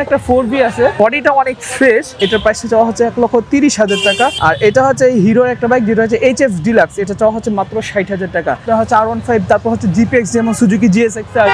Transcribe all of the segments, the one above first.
এখানে একটা four B আছে। বডিটা অনেক ফ্রেশ এটার প্রাইসটা চাওয়া হচ্ছে এক লক্ষ তিরিশ হাজার টাকা। আর এটা হচ্ছে হিরোর একটা বাইক যেটা হচ্ছে এইচ এফ ডিলাক্স এটা চাওয়া হচ্ছে মাত্র ষাট হাজার টাকা। এটা হচ্ছে আর ওয়ান ফাইভ তারপর হচ্ছে জিপিএক্স যেমন Suzuki GS XR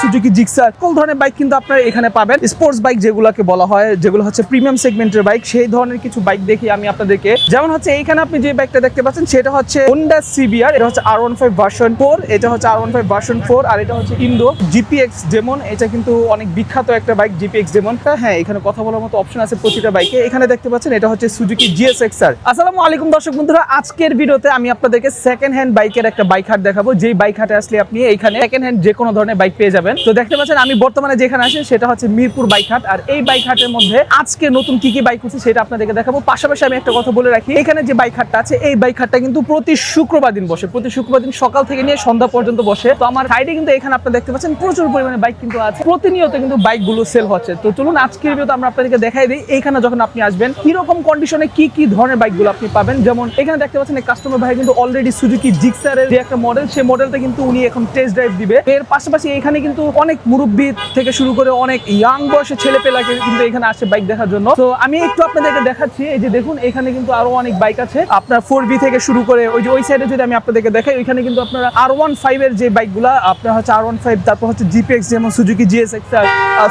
Suzuki Gixxer সকল ধরনের বাইক কিন্তু আপনারা এখানে পাবেন। স্পোর্টস বাইক যেগুলোকে বলা হয়, যেগুলো হচ্ছে প্রিমিয়াম সেগমেন্টের বাইক সেই ধরনের কিছু বাইক দেখি আমি আপনাদেরকে। যেমন হচ্ছে এইখানে আপনি যে বাইকটা দেখতে পাচ্ছেন, সেটা হচ্ছে হোন্ডা সিবিআর এটা হচ্ছে R one five version four এটা হচ্ছে R one five version four আর এটা হচ্ছে ইন্ডো জিপিএক্স যেমন, এটা কিন্তু অনেক বিখ্যাত একটা বাইক জিপিএক্স যেমন। হ্যাঁ এখানে কথা বলার মতো অপশন আছে প্রতিটা বাইকে এখানে দেখতে পাচ্ছেন, এটা হচ্ছে সুজুকি জিএস এক্সার আসসালামু আলাইকুম দর্শক বন্ধুরা, আজকের ভিডিওতে আমি আপনাদেরকে সেকেন্ড হ্যান্ড বাইকের একটা বাইক হাট দেখাবো। যেই বাইক হাটে আসলে আপনি এখানে সেকেন্ড হ্যান্ড যে কোনো ধরনের বাইক পেয়ে যাবেন। তো দেখতে পাচ্ছেন, আমি বর্তমানে যেখানে আছি, সেটা হচ্ছে মিরপুর বাইক হাট আর এই বাইক হাটের মধ্যে আজকে নতুন কি কি বাইক হচ্ছে সেটা আপনাদেরকে দেখাবো। পাশাপাশি আমি একটা কথা বলে রাখি, এখানে যে বাইক হাটটা আছে, এই বাইক হাটটা কিন্তু প্রতি শুক্রবার দিন বসে। প্রতি শুক্রবার দিন সকাল থেকে নিয়ে সন্ধ্যা পর্যন্ত বসে। তো আমার সাইডে কিন্তু এখানে আপনারা দেখতে পাচ্ছেন, প্রচুর পরিমাণে বাইক কিন্তু আছে। প্রতিনিয়ত কিন্তু বাইকগুলো সেল হচ্ছে। তো চলুন, আজকের ভিডিওতে আমরা আপনাদেরকে দেখাই দিই, এইখানে যখন আপনি আসবেন, কীরকম কন্ডিশনে কি কি ধরনের বাইকগুলো আপনি পাবেন? যেমন, এখানে দেখতে পাচ্ছেন এই কাস্টমার ভাই কিন্তু অলরেডি সুজুকি জিক্সারের যে একটা মডেল সেই মডেলটা কিন্তু উনি এখন টেস্ট ড্রাইভ দিবে। এর পাশাপাশি এখানে কিন্তু অনেক মুরব্বী থেকে শুরু করে অনেক ইয়াং বয়সের ছেলে পেলাকে কিন্তু এখানে আসে বাইক দেখার জন্য। তো আমি একটু আপনাদেরকে দেখাচ্ছি, এই যে দেখুন, এখানে কিন্তু আরও অনেক বাইক আছে। আপনার ফোর বি থেকে শুরু করে ওই যে ওই সাইডে যদি আমি আপনাদেরকে দেখাই, ওইখানে কিন্তু আপনারা আর ওয়ান ফাইভ এর যে বাইকগুলা আপনার হচ্ছে আর ওয়ান ফাইভ তারপর হচ্ছে জিপিএক্স যেমন Suzuki GS XR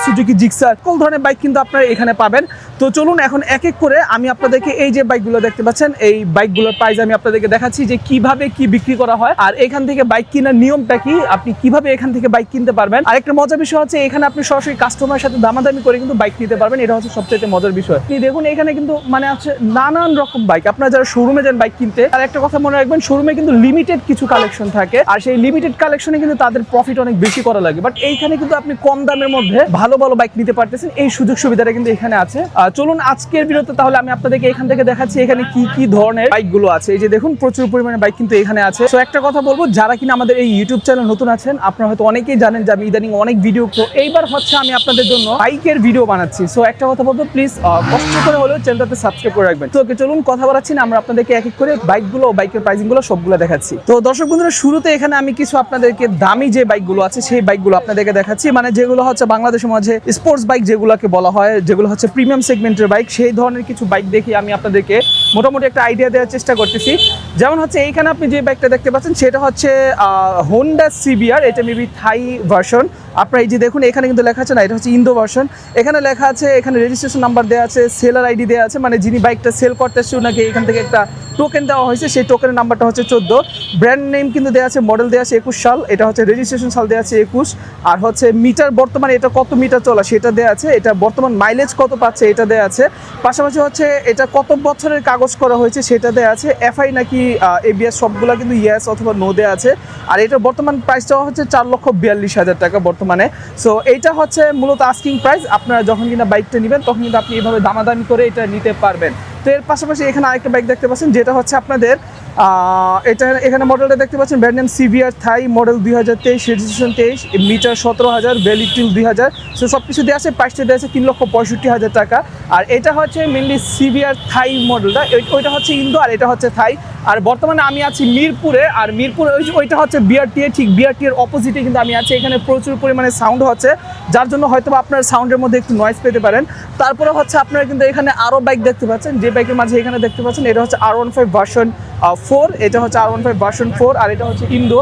Suzuki Gixxer ধরনের বাইক কিন্তু আপনারা এখানে পাবেন। তো চলুন এখন এক এক করে আমি আপনাদেরকে এই যে বাইকগুলো দেখতে পাচ্ছেন, এই বাইকগুলোর প্রাইস আমি আপনাদেরকে দেখাচ্ছি যে কীভাবে কি বিক্রি করা হয়। আর এখান থেকে বাইক কেনার নিয়মটা কি? আপনি কীভাবে এখান থেকে বাইক কিনতে পারবেন? আর একটা মজার বিষয় হচ্ছে, এখানে আপনি সরাসরি কাস্টমারের সাথে দামাদামি করে কিন্তু বাইক নিতে পারবেন। এটা হচ্ছে সবচেয়ে মজার বিষয়। আপনি দেখুন, এখানে কিন্তু মানে হচ্ছে নানান রকম বাইক আপনারা যারা শোরুমে যান বাইক কিনতে আর একটা কথা মনে রাখবেন শোরুমে কিন্তু লিমিটেড কিছু কালেকশন থাকে। আর সেই লিমিটেড কালেকশনে কিন্তু তাদের প্রফিট অনেক বেশি করা লাগে। বাট এইখানে কিন্তু আপনি কম দামের মধ্যে ভালো ভালো বাইক নিতে পারতেছেন। এই সুযোগ সুবিধাটা কিন্তু এখানে আছে। চলুন আজকের ভিডিওতে তাহলে আমি আপনাদেরকে এখান থেকে দেখাচ্ছি এখানে কি কি ধরনের বাইকগুলো আছে। এই যে দেখুন, প্রচুর পরিমাণে বাইক কিন্তু এখানে আছে। তো একটা কথা বলব, যারা কিনা আমাদের এই ইউটিউব চ্যানেল নতুন আছেন, আপনারা হয়তো অনেকেই জানেন যে আমি ইদানিং অনেক ভিডিও তো এইবার হচ্ছে আমি আপনাদের জন্য বাইকের ভিডিও বানাচ্ছি। সো একটা কথা বলব প্লিজ কষ্ট করে হলেও চ্যানেলটাতে সাবস্ক্রাইব করে রাখবেন। তো চলুন কথা বলাচ্ছি না, আমরা আপনাদেরকে এক এক করে বাইকগুলো বাইকের প্রাইসিংগুলো সবগুলো দেখাচ্ছি। তো দর্শক বন্ধুরা, শুরুতে এখানে আমি কিছু আপনাদেরকে দামি যে বাইকগুলো আছে, সেই বাইকগুলো আপনাদেরকে দেখাচ্ছি। মানে যেগুলো হচ্ছে বাংলাদেশের মাঝে স্পোর্টস বাইক যেগুলোকে বলা হয়, যেগুলো হচ্ছে প্রিমিয়াম সেগমেন্টের বাইক, সেই ধরনের কিছু বাইক দেখি আমি আপনাদেরকে মোটামুটি একটা আইডিয়া দেওয়ার চেষ্টা করতেছি। যেমন হচ্ছে এইখানে আপনি যে বাইকটা দেখতে পাচ্ছেন, সেটা হচ্ছে হোন্ডা সিবিআর এটা মেবি থাই ভার্সন আপনারা এই যে দেখুন, এখানে কিন্তু লেখা আছে না, এটা হচ্ছে ইন্দো ভার্সন। এখানে লেখা আছে, এখানে রেজিস্ট্রেশন নাম্বার দেওয়া আছে সেলার আইডি দেওয়া আছে মানে যিনি বাইকটা সেল করতে করতেছে ওনাকে এখান থেকে একটা টোকেন দেওয়া হয়েছে, সেই টোকেনের নাম্বারটা হচ্ছে চোদ্দ। ব্র্যান্ড নেম কিন্তু দেওয়া আছে মডেল দেওয়া আছে একুশ সাল, এটা হচ্ছে রেজিস্ট্রেশন সাল দেওয়া আছে একুশ। আর হচ্ছে মিটার বর্তমানে এটা কত মিটার চলা, সেটা দেওয়া আছে, এটা বর্তমান মাইলেজ কত পাচ্ছে, এটা দেওয়া আছে। পাশাপাশি হচ্ছে এটা কত বছরের কাগজ করা হয়েছে, সেটা দেওয়া আছে। এফআই নাকি এবিএস সবগুলো কিন্তু ইয়েস অথবা নো দেওয়া আছে। আর এটা বর্তমান প্রাইসটা হচ্ছে চার লক্ষ বিয়াল্লিশ হাজার টাকা, বর্তমানে সো এইটা হচ্ছে মূলত আস্কিং প্রাইস আপনারা যখন কিনা বাইকটা নেবেন, তখন কিন্তু আপনি এইভাবে দামাদামি করে এটা নিতে পারবেন। এর পাশাপাশি এখানে আরেকটা বাইক দেখতে পাচ্ছেন, যেটা হচ্ছে আপনাদের এটা এখানে মডেলটা দেখতে পাচ্ছেন brand name CBR Thai model দুই হাজার তেইশ রেজিস্ট্রেশন তেইশ মিটার সতেরো হাজার ভ্যালিটিল দুই হাজার। সো সব কিছু দেওয়া আছে প্রাইসটা দেওয়া আছে তিন লক্ষ পঁয়ষট্টি হাজার টাকা। আর এটা হচ্ছে মেনলি সিভিআর থাই মডেলটা ওইটা হচ্ছে ইন্দো আর এটা হচ্ছে থাই। আর বর্তমানে আমি আছি মিরপুরে, আর মিরপুরে ওই ওইটা হচ্ছে বিআরটি এর ঠিক বিআরটি এর অপোজিটে কিন্তু আমি আছি। এখানে প্রচুর পরিমাণে সাউন্ড হচ্ছে, যার জন্য হয়তো আপনার সাউন্ডের মধ্যে একটু নয়েজ পেতে পারেন। তারপরে হচ্ছে আপনারা কিন্তু এখানে আরও বাইক দেখতে পাচ্ছেন, যে বাইকের মাঝে এখানে দেখতে পাচ্ছেন, এটা হচ্ছে R one five version four এটা হচ্ছে R one five version four আর এটা হচ্ছে ইন্দো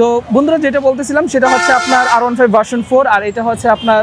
তো বন্ধুরা, যেটা বলতেছিলাম, সেটা হচ্ছে আপনার R one five version four আর এটা হচ্ছে আপনার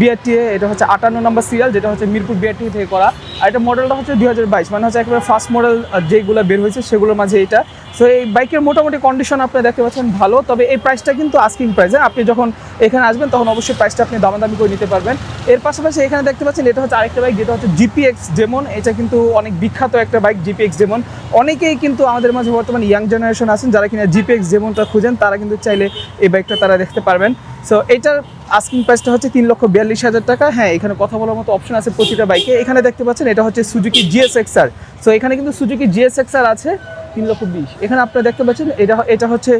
বিআরটিএ এটা হচ্ছে আটান্ন নম্বর সিরিয়াল যেটা হচ্ছে মিরপুর বিআরটিএ থেকে করা। আর এটা মডেলটা হচ্ছে দুই হাজার বাইশ মানে হচ্ছে একেবারে ফার্স্ট মডেল যেগুলো বের হয়েছে, সেগুলোর মাঝে এটা। সো এই বাইকের মোটামুটি কন্ডিশন আপনি দেখতে পাচ্ছেন ভালো, তবে এই প্রাইসটা কিন্তু আস্কিং প্রাইস আপনি যখন এখানে আসবেন, তখন অবশ্যই প্রাইসটা আপনি দামাদামি করে নিতে পারবেন। এর পাশাপাশি এখানে দেখতে পাচ্ছেন এটা হচ্ছে আরেকটা বাইক যেটা হচ্ছে জিপিএক্স যেমন এটা কিন্তু অনেক বিখ্যাত একটা বাইক জিপিএক্স যেমন অনেকেই কিন্তু আমাদের মাঝে বর্তমানে ইয়াং জেনারেশন আছেন, যারা কিনা জিপিএক্স যেমনটা খুঁজেন, তারা কিন্তু চাইলে এই বাইকটা তারা দেখতে পারবেন। সো এটার আস্কিং প্রাইসটা হচ্ছে তিন লক্ষ বিয়াল্লিশ হাজার টাকা। হ্যাঁ এখানে কথা বলার মতো অপশন আছে প্রতিটা বাইকে এখানে দেখতে পাচ্ছেন এটা হচ্ছে সুজুকি জিএস এক্সআর সো এখানে কিন্তু সুজুকি জিএস এক্সআর আছে। তিন লক্ষ বিশ। এখানে আপনারা দেখতে পাচ্ছেন, এটা এটা হচ্ছে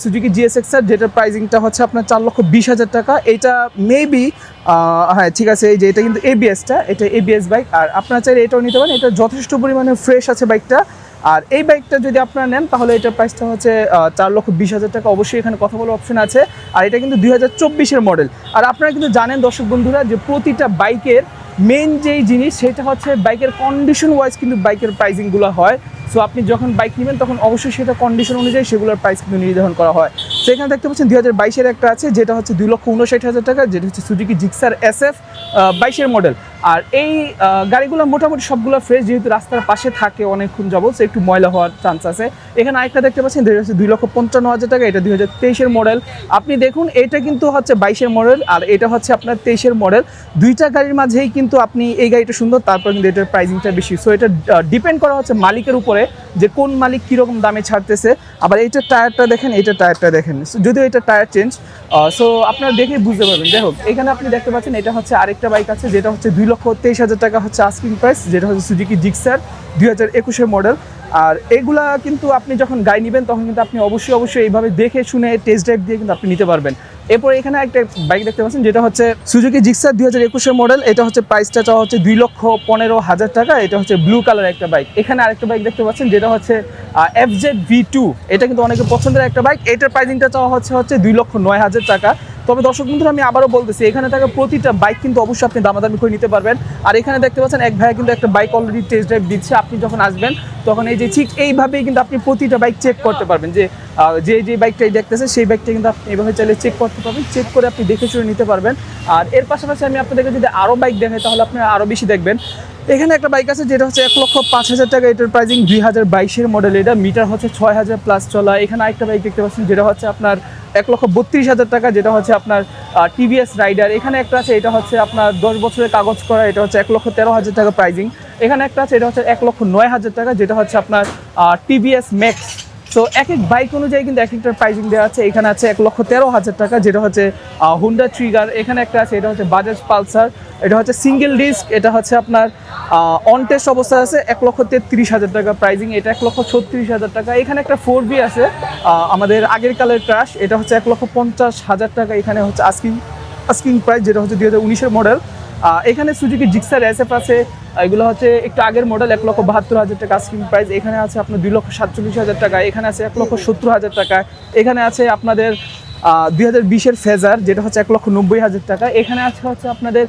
সুজুকি জিএস এক্সআর যেটার প্রাইসিংটা হচ্ছে আপনার চার লক্ষ বিশ হাজার টাকা। এটা মেবি হ্যাঁ ঠিক আছে, এই যে এটা কিন্তু এবিএসটা এটা এবিএস বাইক আর আপনারা চাইলে এটাও নিতে পারেন, এটা যথেষ্ট পরিমাণে ফ্রেশ আছে বাইকটা আর এই বাইকটা যদি আপনারা নেন, তাহলে এটার প্রাইসটা হচ্ছে চার লক্ষ বিশ হাজার টাকা। অবশ্যই এখানে কথা বলার অপশন আছে। আর এটা কিন্তু দুই হাজার চব্বিশের মডেল আর আপনারা কিন্তু জানেন, দর্শক বন্ধুরা, যে প্রতিটা বাইকের মেন যেই জিনিস, সেটা হচ্ছে বাইকের কন্ডিশন ওয়াইজ কিন্তু বাইকের প্রাইসিংগুলো হয়। সো আপনি যখন বাইক নেবেন, তখন অবশ্যই সেটা কন্ডিশন অনুযায়ী সেগুলোর প্রাইস কিন্তু নির্ধারণ করা হয়। সেখানে দেখতে পাচ্ছেন দুই হাজার বাইশের একটা আছে, যেটা হচ্ছে দুই লক্ষ উনষাট হাজার টাকা, যেটা হচ্ছে সুজুকি জিক্সার এস এফ বাইশের মডেল আর এই গাড়িগুলো মোটামুটি সবগুলো ফ্রেশ যেহেতু রাস্তার পাশে থাকে অনেকক্ষণ যাব সো একটু ময়লা হওয়ার চান্স আছে। এখানে আরেকটা দেখতে পাচ্ছেন, দুই লক্ষ পঞ্চান্ন হাজার টাকা, এটা দুই হাজার তেইশের মডেল আপনি দেখুন, এটা কিন্তু হচ্ছে বাইশের মডেল আর এটা হচ্ছে আপনার তেইশের মডেল দুইটা গাড়ির মাঝেই কিন্তু আপনি এই গাড়িটা সুন্দর, তারপর কিন্তু এটার প্রাইসিংটা বেশি। সো এটা ডিপেন্ড করা হচ্ছে মালিকের উপরে, যে কোন মালিক কীরকম দামে ছাড়তেছে। আবার এইটার টায়ারটা দেখেন এইটার টায়ারটা দেখেন। যদিও এটা টায়ার চেঞ্জ সো আপনারা দেখে বুঝতে পারবেন। যাই হোক, এখানে আপনি দেখতে পাচ্ছেন, এটা হচ্ছে আরেকটা বাইক আছে, যেটা হচ্ছে দুই লক্ষ তেইশ হাজার টাকা হচ্ছে আস্কিং প্রাইস যেটা হচ্ছে সুজুকি জিক্সার দুই হাজার একুশের মডেল আর এগুলা কিন্তু আপনি যখন গাড়ি নেবেন, তখন কিন্তু আপনি অবশ্যই অবশ্যই এইভাবে দেখে শুনে টেস্ট ড্রাইভ দিয়ে কিন্তু আপনি নিতে পারবেন। এরপর এখানে একটা বাইক দেখতে পাচ্ছেন, যেটা হচ্ছে সুজুকি জিক্সার দুই হাজার একুশের মডেল এটা হচ্ছে প্রাইসটা চাওয়া হচ্ছে দুই লক্ষ পনেরো হাজার টাকা। এটা হচ্ছে ব্লু কালার একটা বাইক এখানে আরেকটা বাইক দেখতে পাচ্ছেন, যেটা হচ্ছে এফ জেড ভি টু এটা কিন্তু অনেকে পছন্দের একটা বাইক এটার প্রাইসিংটা চাওয়া হচ্ছে হচ্ছে দুই লক্ষ নয় হাজার টাকা। তবে দর্শক বন্ধুরা, আমি আবারও বলতেছি, এখানে থাকা প্রতিটা বাইক কিন্তু অবশ্যই আপনি দামাদামি করে নিতে পারবেন। আর এখানে দেখতে পাচ্ছেন, এক ভাইয়া কিন্তু একটা বাইক অলরেডি টেস্ট ড্রাইভ দিচ্ছে। আপনি যখন আসবেন, তখন এই যে ঠিক এইভাবেই কিন্তু আপনি প্রতিটা বাইক চেক করতে পারবেন যে যে যে বাইকটাই দেখতেছে, সেই বাইকটা কিন্তু আপনি এভাবে চাইলে চেক করতে পারবেন চেক করে আপনি দেখে শুনে নিতে পারবেন। আর এর পাশাপাশি আমি আপনাদেরকে যদি আরও বাইক দেখাই, তাহলে আপনি আরও বেশি দেখবেন। এখানে একটা বাইক আছে, যেটা হচ্ছে এক লক্ষ পাঁচ হাজার টাকা। এটার প্রাইসিং দুই হাজার বাইশের মডেল এটা মিটার হচ্ছে ছয় হাজার প্লাস চলা। এখানে আরেকটা বাইক দেখতে পাচ্ছেন, যেটা হচ্ছে আপনার এক লক্ষ বত্রিশ হাজার টাকা, যেটা হচ্ছে আপনার টিভিএস রাইডার এখানে একটা আছে, এটা হচ্ছে আপনার দশ বছরের কাগজ করা, এটা হচ্ছে এক লক্ষ তেরো হাজার টাকা প্রাইজিং এখানে একটা আছে, এটা হচ্ছে এক লক্ষ নয় হাজার টাকা, যেটা হচ্ছে আপনার টিভিএস ম্যাক্স সো এক এক বাইক অনুযায়ী কিন্তু এক একটার প্রাইজিং দেওয়া আছে। এখানে আছে এক লক্ষ তেরো হাজার টাকা, যেটা হচ্ছে হুন্ডা ট্রিগার এখানে একটা আছে, এটা হচ্ছে বাজাজ পালসার এটা হচ্ছে সিঙ্গেল ডিস্ক এটা হচ্ছে আপনার অন টেস্ট অবস্থা আছে এক লক্ষ তেত্রিশ হাজার টাকা প্রাইজিং এটা এক লক্ষ ছত্রিশ হাজার টাকা। এখানে একটা ফোর বি আছে আমাদের আগের কালের ক্রাশ এটা হচ্ছে এক লক্ষ পঞ্চাশ হাজার টাকা। এখানে হচ্ছে আস্কিং আস্কিং প্রাইস যেটা হচ্ছে দুই হাজার উনিশের মডেল এখানে সুজুকি জিক্সার এসএফ আছে এগুলো হচ্ছে একটু আগের মডেল এক লক্ষ বাহাত্তর হাজার টাকা আস্কিং প্রাইস এখানে আছে আপনার দুই লক্ষ সাতচল্লিশ হাজার টাকা, এখানে আছে এক লক্ষ সত্তর হাজার টাকা, এখানে আছে আপনাদের দুই হাজার বিশের ফেজার যেটা হচ্ছে এক লক্ষ নব্বই হাজার টাকা। এখানে আছে হচ্ছে আপনাদের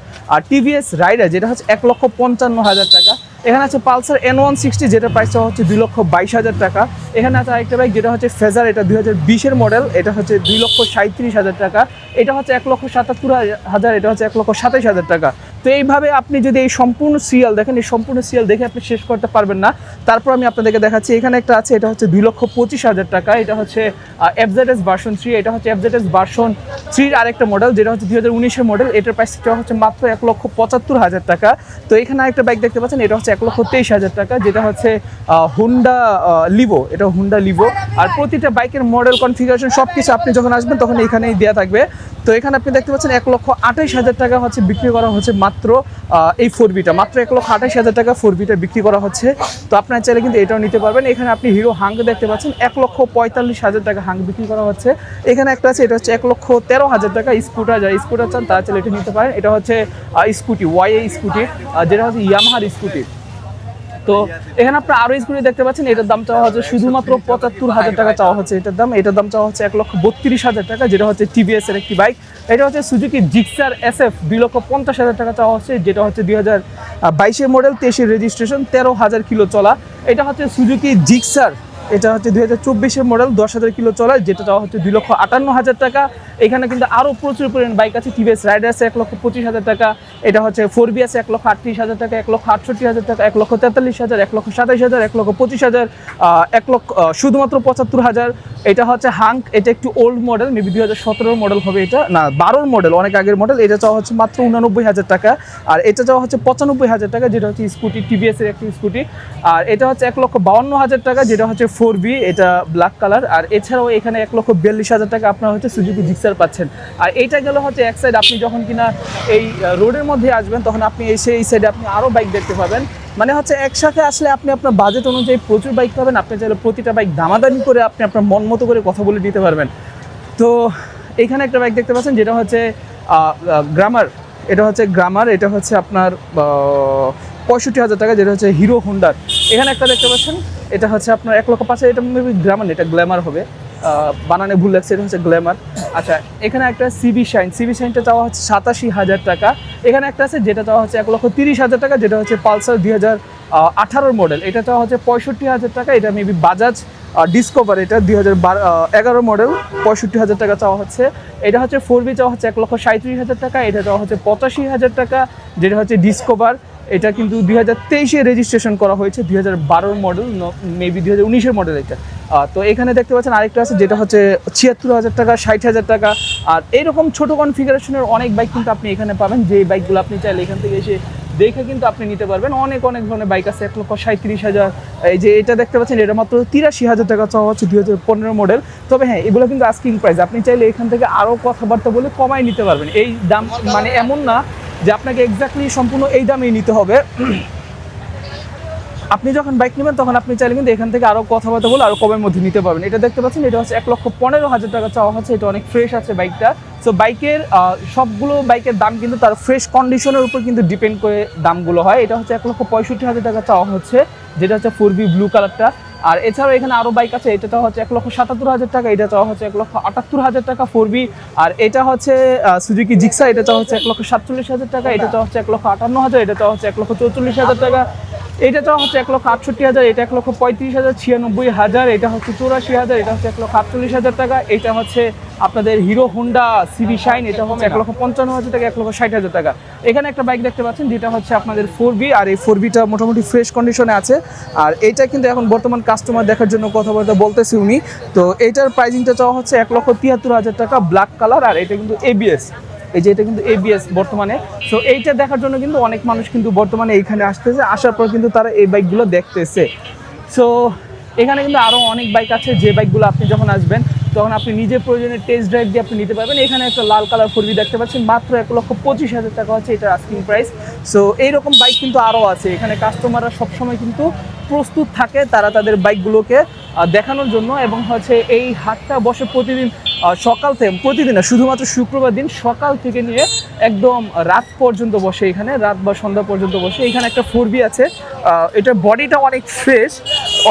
টিভিএস রাইডার যেটা হচ্ছে এক লক্ষ পঞ্চান্ন হাজার টাকা। এখানে আছে পালসার এন ওয়ান সিক্সটি যেটা প্রাইসটা হচ্ছে দুই লক্ষ বাইশ হাজার টাকা। এখানে আছে আরেকটা বাইক যেটা হচ্ছে ফেজার এটা দুই হাজার বিশের মডেল এটা হচ্ছে দুই লক্ষ সাঁত্রিশ হাজার টাকা। এটা হচ্ছে এক লক্ষ সাতাত্তর হাজার, এটা হচ্ছে এক লক্ষ সাতাইশ হাজার টাকা। তো এইভাবে আপনি যদি এই সম্পূর্ণ সিরিয়াল দেখেন, এই সম্পূর্ণ সিরিয়াল দেখে আপনি শেষ করতে পারবেন না। তারপর আমি আপনাদেরকে দেখাচ্ছি, এখানে একটা আছে, এটা হচ্ছে দুই লক্ষ পঁচিশ হাজার টাকা, এটা হচ্ছে এফজেডএস ভার্সন থ্রি এটা হচ্ছে এফজেডএস ভার্সন থ্রির আরেকটা মডেল যেটা হচ্ছে দুই হাজার উনিশের মডেল এটার প্রাইসটা হচ্ছে মাত্র এক লক্ষ পঁচাত্তর হাজার টাকা। তো এখানে আরেকটা বাইক দেখতে পাচ্ছেন, এটা হচ্ছে এক লক্ষ তেইশ হাজার টাকা, যেটা হচ্ছে হুন্ডা লিভো এটা হুন্ডা লিভো আর প্রতিটা বাইকের মডেল কনফিগারেশন সব কিছু আপনি যখন আসবেন, তখন এখানেই দেওয়া থাকবে। তো এখানে আপনি দেখতে পাচ্ছেন এক লক্ষ আঠাইশ হাজার টাকা হচ্ছে বিক্রি করা হচ্ছে মাত্র এই ফোর বিটা মাত্র এক লক্ষ আঠাইশ হাজার টাকা ফোর বিটা বিক্রি করা হচ্ছে। তো আপনার চাইলে কিন্তু এটাও নিতে পারবেন। এখানে আপনি হিরো হাঙ্গ দেখতে পাচ্ছেন। এক লক্ষ পঁয়তাল্লিশ হাজার টাকা হাঙ্গ বিক্রি করা হচ্ছে। এখানে একটা আছে, এটা হচ্ছে এক লক্ষ তেরো হাজার টাকা স্কুটার যারা স্কুটার চান, তারা চাইলে এটা নিতে পারেন। এটা হচ্ছে স্কুটি ওয়াই স্কুটি যেটা হচ্ছে ইয়ামাহার স্কুটি তো এখানে আপনি আরও স্কুটি দেখতে পাচ্ছেন, এটার দাম চাওয়া হচ্ছে শুধুমাত্র পঁচাত্তর হাজার টাকা চাওয়া হচ্ছে। এটার দাম এটার দাম চাওয়া হচ্ছে এক লক্ষ বত্রিশ হাজার টাকা, যেটা হচ্ছে টিভিএস এর একটি বাইক এটা হচ্ছে সুজুকি জিক্সার এস এফ দুই লক্ষ পঞ্চাশ হাজার টাকা চাওয়া হচ্ছে, যেটা হচ্ছে দুই হাজার বাইশের মডেল তেইশের রেজিস্ট্রেশন তেরো হাজার কিলো চলা। এটা হচ্ছে সুজুকি জিক্সার এটা হচ্ছে দুই হাজার চব্বিশের মডেল দশ হাজার কিলো চলা যেটা চাওয়া হচ্ছে দুই লক্ষ আটান্ন হাজার টাকা। এখানে কিন্তু আরও প্রচুর পরিমাণ বাইক আছে টিভিএস রাইডার আছে এক লক্ষ পঁচিশ হাজার টাকা, এটা হচ্ছে ফোর বি আছে এক লক্ষ আটত্রিশ হাজার টাকা, এক লক্ষ আটষট্টি হাজার টাকা, এক লক্ষ তেতাল্লিশ হাজার, এক লক্ষ সাতাইশ হাজার, এক লক্ষ পঁচিশ হাজার এক লক্ষ শুধুমাত্র পঁচাত্তর হাজার। এটা হচ্ছে হাঙ্ক এটা একটু ওল্ড মডেল মেবি দুই হাজার সতেরোর মডেল হবে এটা। না, বারোর মডেল অনেক আগের মডেল এটা চাওয়া হচ্ছে মাত্র উনানব্বই হাজার টাকা। আর এটা চাওয়া হচ্ছে পঁচানব্বই হাজার টাকা, যেটা হচ্ছে স্কুটি টিভিএসের একটি স্কুটি আর এটা হচ্ছে এক লক্ষ বাউন্ন হাজার টাকা, যেটা হচ্ছে ফোর বি, এটা ব্ল্যাক কালার আর এছাড়াও এখানে এক লক্ষ বিয়াল্লিশ হাজার টাকা আপনার হচ্ছে সুজুকি জিক্সার পাচ্ছেন। আর এইটা গেল হচ্ছে এক সাইড আপনি যখন কিনা এই রোডের মধ্যে আসবেন, তখন আপনি এসে এই সাইডে আপনি আরও বাইক দেখতে পাবেন। মানে হচ্ছে একসাথে আসলে আপনি আপনার বাজেট অনুযায়ী প্রচুর বাইক পাবেন, আপনি চাইলে প্রতিটা বাইক দামাদামি করে আপনি আপনার মন মতো করে কথা বলে দিতে পারবেন। তো এখানে একটা বাইক দেখতে পাচ্ছেন, যেটা হচ্ছে গ্রামার এটা হচ্ছে গ্রামার এটা হচ্ছে আপনার পঁয়ষট্টি হাজার টাকা, যেটা হচ্ছে হিরো হুন্ডার এখানে একটা দেখতে পাচ্ছেন এটা হচ্ছে আপনার এক লক্ষ পাঁচ হাজার এটা মেবি গ্ল্যামার না, এটা গ্ল্যামার হবে। বানানে ভুল লাগছে এটা হচ্ছে গ্ল্যামার আচ্ছা এখানে একটা সিবি শাইন সিবি শাইনটা চাওয়া হচ্ছে সাতাশি হাজার টাকা। এখানে একটা আছে যেটা চাওয়া হচ্ছে এক লক্ষ তিরিশ হাজার টাকা যেটা হচ্ছে পালসার দুই হাজার আঠারোর মডেল এটা চাওয়া হচ্ছে পঁয়ষট্টি হাজার টাকা এটা মেবি বাজাজ ডিসকভার এটা দুই হাজার এগারো মডেল পঁয়ষট্টি হাজার টাকা চাওয়া হচ্ছে। এটা হচ্ছে ফোর বি চাওয়া হচ্ছে এক লক্ষ সাঁত্রিশ হাজার টাকা এটা চাওয়া হচ্ছে পঁচাশি হাজার টাকা যেটা হচ্ছে ডিসকভার এটা কিন্তু দুই হাজার তেইশে রেজিস্ট্রেশন করা হয়েছে, দুই হাজার বারোর মডেল মেবি দুই হাজার উনিশের মডেল এটা। তো এখানে দেখতে পাচ্ছেন আরেকটা আছে, যেটা হচ্ছে ছিয়াত্তর হাজার টাকা, ষাট হাজার টাকা। আর এইরকম ছোট কনফিগারেশনের অনেক বাইক কিন্তু আপনি এখানে পাবেন যে বাইকগুলো আপনি চাইলে এখান থেকে এসে দেখে কিন্তু আপনি নিতে পারবেন। অনেক অনেক ধরনের বাইক আছে, এক লক্ষ সাঁত্রিশ হাজার। এই যে এটা দেখতে পাচ্ছেন, এটা মাত্র তিরাশি হাজার টাকা চাওয়া হচ্ছে দুই হাজার পনেরো মডেল তবে হ্যাঁ এগুলো কিন্তু আস্কিং প্রাইস আপনি চাইলে এখান থেকে আরও কথাবার্তা বলে কমাই নিতে পারবেন। এই দাম মানে এমন না যে আপনাকে এক্স্যাক্টলি সম্পূর্ণ এই দামেই নিতে হবে। আপনি যখন বাইক নেবেন, তখন আপনি চাইলে কিন্তু এখান থেকে আরও কথাবার্তা বলে আরও কমের মধ্যে নিতে পারবেন। এটা দেখতে পাচ্ছেন, এটা হচ্ছে এক লক্ষ পনেরো হাজার টাকা চাওয়া হচ্ছে, এটা অনেক ফ্রেশ আছে বাইকটা সো বাইকের সবগুলো বাইকের দাম কিন্তু তার ফ্রেশ কন্ডিশনের উপর কিন্তু ডিপেন্ড করে দামগুলো হয়। এটা হচ্ছে এক লক্ষ পঁয়ষট্টি হাজার টাকা চাওয়া হচ্ছে, যেটা হচ্ছে ফোর বি ব্লু কালারটা আর এছাড়াও এখানে আরও বাইক আছে, এটা তো হচ্ছে এক লক্ষ সাতাত্তর হাজার টাকা, এটা চাওয়া হচ্ছে এক লক্ষ আটাত্তর হাজার টাকা ফোর বি আর এটা হচ্ছে সুজুকি জিক্সা এটা চাওয়া হচ্ছে এক লক্ষ সাতচল্লিশ হাজার টাকা, এটা চাওয়া হচ্ছে এক লক্ষ আটান্ন হাজার, এটা চাওয়া হচ্ছে এক লক্ষ চৌচল্লিশ হাজার টাকা। এটা চাওয়া হচ্ছে এক লক্ষ আটষট্টি হাজার, এটা এক লক্ষ পঁয়ত্রিশ হাজার, ছিয়ানব্বই হাজার, এটা হচ্ছে চৌরাশি হাজার, এটা হচ্ছে এক লক্ষ আটচল্লিশ হাজার টাকা, এটা হচ্ছে আপনাদের হিরো হোন্ডা সিবি শাইন, এটা হচ্ছে এক লক্ষ পঞ্চান্ন হাজার টাকা এক লক্ষ ষাট হাজার টাকা। এখানে একটা বাইক দেখতে পাচ্ছেন, যেটা হচ্ছে আপনাদের ফোর বি, আর এই ফোর বিটা মোটামুটি ফ্রেশ কন্ডিশনে আছে। আর এইটা কিন্তু এখন বর্তমান কাস্টমার দেখার জন্য কথাবার্তা বলতেছি উনি। তো এইটার প্রাইজিংটা চাওয়া হচ্ছে এক লক্ষ তিয়াত্তর হাজার টাকা ব্ল্যাক কালার আর এটা কিন্তু এবিএস এই যে এটা কিন্তু এবিএস বর্তমানে। সো এইটা দেখার জন্য কিন্তু অনেক মানুষ কিন্তু বর্তমানে এইখানে আসতেছে। আসার পর কিন্তু তারা এই বাইকগুলো দেখতেছে। সো এখানে কিন্তু আরও অনেক বাইক আছে। যে বাইকগুলো আপনি যখন আসবেন, তখন আপনি নিজের প্রয়োজনে টেস্ট ড্রাইভ দিয়ে আপনি নিতে পারবেন। এখানে একটা লাল কালার ফোরবি দেখতে পাচ্ছেন। মাত্র এক লক্ষ পঁচিশ হাজার টাকা হচ্ছে এটার আস্কিং প্রাইস সো এইরকম বাইক কিন্তু আরও আছে। এখানে কাস্টমাররা সবসময় কিন্তু প্রস্তুত থাকে তারা তাদের বাইকগুলোকে দেখানোর জন্য। এবং হচ্ছে এই হাটটা বসে প্রতিদিন সকাল থেকে, প্রতিদিন শুধুমাত্র শুক্রবার দিন সকাল থেকে নিয়ে একদম রাত পর্যন্ত বসে এখানে, রাত বা সন্ধ্যা পর্যন্ত বসে। এখানে একটা ফোর বি আছে এটার বডিটা অনেক ফ্রেশ,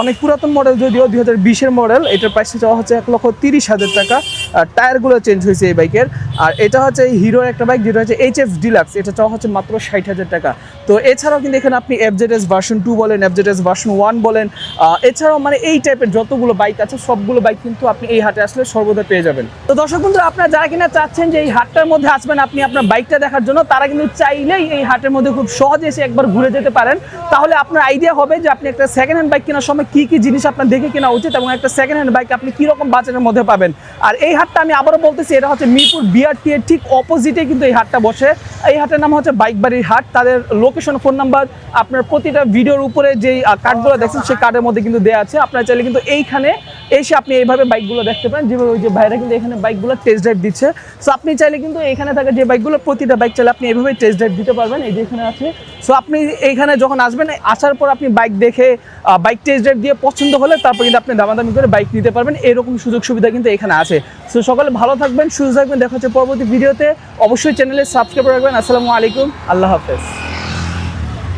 অনেক পুরাতন মডেল যদিও দুই হাজার বিশের মডেল। এটার প্রাইসটা চাওয়া হচ্ছে এক লক্ষ তিরিশ হাজার টাকা। আর টায়ারগুলো চেঞ্জ হয়েছে এই বাইকের আর এটা হচ্ছে হিরোর একটা বাইক যেটা হচ্ছে এইচ এফ ডিলাক্স এটা চাওয়া হচ্ছে মাত্র ষাট হাজার টাকা। তো এছাড়াও কিন্তু এখানে আপনি এফজেডএস ভার্সন টু বলেন এফজেডএস ভার্সন ওয়ান বলেন এছাড়াও মানে এই টাইপের যতগুলো বাইক আছে, সবগুলো বাইক কিন্তু আপনি এই হাটে আসলে সর্বদা পেয়ে যাবেন। তো দর্শক বন্ধুরা, আপনারা যারা কিনা চাচ্ছেন যে এই হাটটার মধ্যে আসবেন, আপনি আপনার বাইকটা দেখার জন্য, তারা কিন্তু চাইলেই এই হাটের মধ্যে খুব সহজে এসে একবার ঘুরে যেতে পারেন। তাহলে আপনার আইডিয়া হবে যে আপনি একটা সেকেন্ড হ্যান্ড বাইক কেনার সময় কি কি জিনিস আপনার দেখে কেনা উচিত এবং একটা সেকেন্ড হ্যান্ড বাইক আপনি কীরকম বাজারের মধ্যে পাবেন। আর এই হাটটা আমি আবারও বলতেছি, এটা হচ্ছে মিরপুর বিআরটি এর ঠিক অপোজিটে কিন্তু এই হাটটা বসে। এই হাটের নাম হচ্ছে বাইক বাড়ির হাট, তাদের লোকেশন ফোন নাম্বার আপনার প্রতিটা ভিডিওর উপরে যেই কার্ডগুলো দেখছেন সেই কার্ডের মধ্যে কিন্তু দেওয়া আছে। আপনার চাইলে কিন্তু এইখানে এসে আপনি এইভাবে বাইকগুলো দেখতে পারেন। যেভাবে ওই যে ভাইরা কিন্তু এখানে বাইকগুলো টেস্ট ড্রাইভ দিচ্ছে। সো আপনি চাইলে কিন্তু এখানে থাকা যে বাইকগুলো প্রতিটা বাইক চাইলে আপনি এইভাবে টেস্ট ড্রাইভ দিতে পারবেন। এই যে এখানে আছে। সো আপনি এইখানে যখন আসবেন, আসার পর আপনি বাইক দেখে বাইক টেস্ট ড্রাইভ দিয়ে পছন্দ হলে তারপর কিন্তু আপনি দামাদামি করে বাইক নিতে পারবেন। এরকম সুযোগ সুবিধা কিন্তু এখানে আছে। সো সকালে ভালো থাকবেন, সুস্থ থাকবেন। দেখা হচ্ছে পরবর্তী ভিডিওতে অবশ্যই চ্যানেলে সাবস্ক্রাইব রাখবেন। আসসালামু আলাইকুম। আল্লাহ হাফেজ।